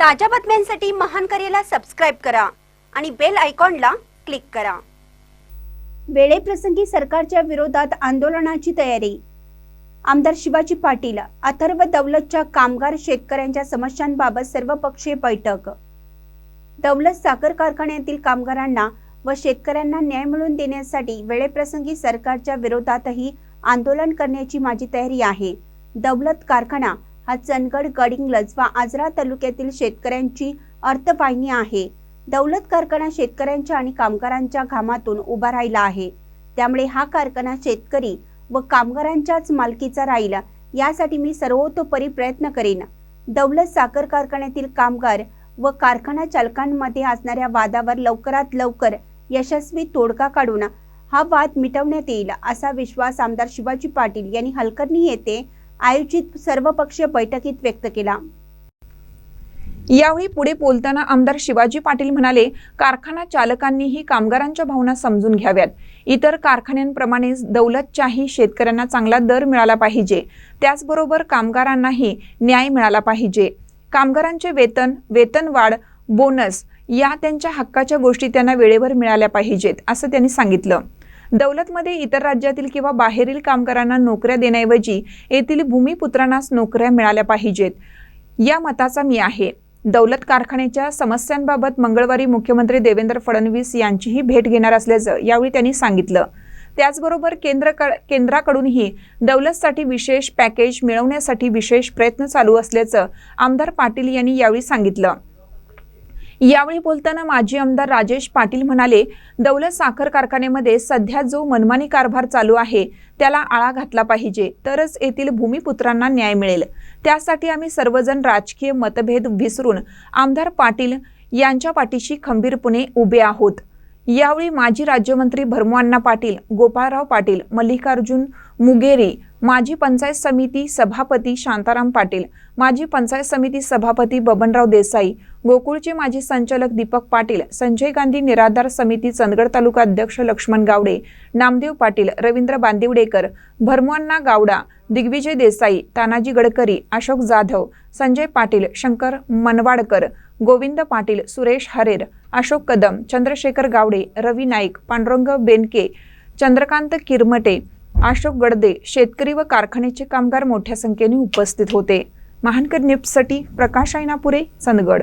ताज्या बातम्यांसाठी महान करेला सबस्क्राईब करा आणि बेल आयकॉनला क्लिक करा. वेळेप्रसंगी सरकारच्या विरोधात आंदोलनाची तयारी. आमदार शिवाजी पाटील अथर्व दौलतच्या कामगार शेतकऱ्यांच्या समस्यांबाबत सर्वपक्षीय बैठक. दौलत साखर कारखान्यातील कामगारांना व शेतकऱ्यांना न्याय मिळवून देण्यासाठी वेळेप्रसंगी सरकारच्या विरोधातही आंदोलन करण्याची माझी तयारी आहे. दौलत कारखाना हा चंदगड गडिंग्लज व आजरा तालुक्यातील शेतकऱ्यांची अर्थवाहिनी आहे. दौलत कारखाना शेतकऱ्यांच्या आणि कामगारांच्या घामातून उभा राहिला आहे. त्यामुळे हा कारखाना शेतकरी व कामगारांच्याच मालकीचा राहील यासाठी मी सर्वतोपरी प्रयत्न करेन. दौलत साखर कारखान्यातील कामगार व कारखाना चालकांमध्ये असणाऱ्या वादावर लवकरात लवकर यशस्वी तोडगा काढून हा वाद मिटवण्यात येईल असा विश्वास आमदार शिवाजी पाटील यांनी हलकर्णी येथे आयोजित सर्वपक्षीय बैठकीत व्यक्त केला. यावेळी पुढे बोलताना आमदार शिवाजी पाटील म्हणाले कारखाना चालकांनीही कामगारांच्या भावना समजून घ्याव्यात. इतर कारखान्यांप्रमाणेच दौलतच्याही शेतकऱ्यांना चांगला दर मिळाला पाहिजे. त्याचबरोबर कामगारांनाही न्याय मिळाला पाहिजे. कामगारांचे वेतन वेतनवाढ बोनस या त्यांच्या हक्काच्या गोष्टी त्यांना वेळेवर मिळाल्या पाहिजेत असं त्यांनी सांगितलं. दौलतमध्ये इतर राज्यातील किंवा बाहेरील कामगारांना नोकऱ्या देण्याऐवजी येथील भूमिपुत्रांनाच नोकऱ्या मिळाल्या पाहिजेत. या मताचा मी आहे. दौलत कारखान्याच्या समस्यांबाबत मंगळवारी मुख्यमंत्री देवेंद्र फडणवीस यांचीही भेट घेणार असल्याचं यावेळी त्यांनी सांगितलं. त्याचबरोबर केंद्र केंद्राकडूनही दौलतसाठी विशेष पॅकेज मिळवण्यासाठी विशेष प्रयत्न चालू असल्याचं आमदार पाटील यांनी यावेळी सांगितलं. यावेळी बोलताना माजी आमदार राजेश पाटील म्हणाले दौलत साखर कारखान्यामध्ये सध्या जो मनमानी कारभार चालू आहे त्याला आळा घातला पाहिजे. तरच येथील भूमिपुत्रांना न्याय मिळेल. त्यासाठी आम्ही सर्वजण राजकीय मतभेद विसरून आमदार पाटील यांच्या पाठीशी खंबीरपणे उभे आहोत. यावेळी माजी राज्यमंत्री भरमू पाटील गोपाळराव पाटील मल्लिकार्जुन मुगेरी माजी पंचायत समिती सभापती शांताराम पाटील माजी पंचायत समिती सभापती बबनराव देसाई गोकुळचे माजी संचालक दीपक पाटील संजय गांधी निराधार समिती चंदगड तालुका अध्यक्ष लक्ष्मण गावडे नामदेव पाटील रवींद्र बांदिवडेकर भरमुअण्णा गावडा दिग्विजय देसाई तानाजी गडकरी अशोक जाधव संजय पाटील शंकर मनवाडकर गोविंद पाटील सुरेश हरेर अशोक कदम चंद्रशेखर गावडे रवी नाईक पांडुरंग बेनके चंद्रकांत किरमटे अशोक गडदे शेतकरी व कारखान्याचे कामगार मोठ्या संख्येने उपस्थित होते. महानकर न्यूजसाठी प्रकाश ऐनापुरे चंदगड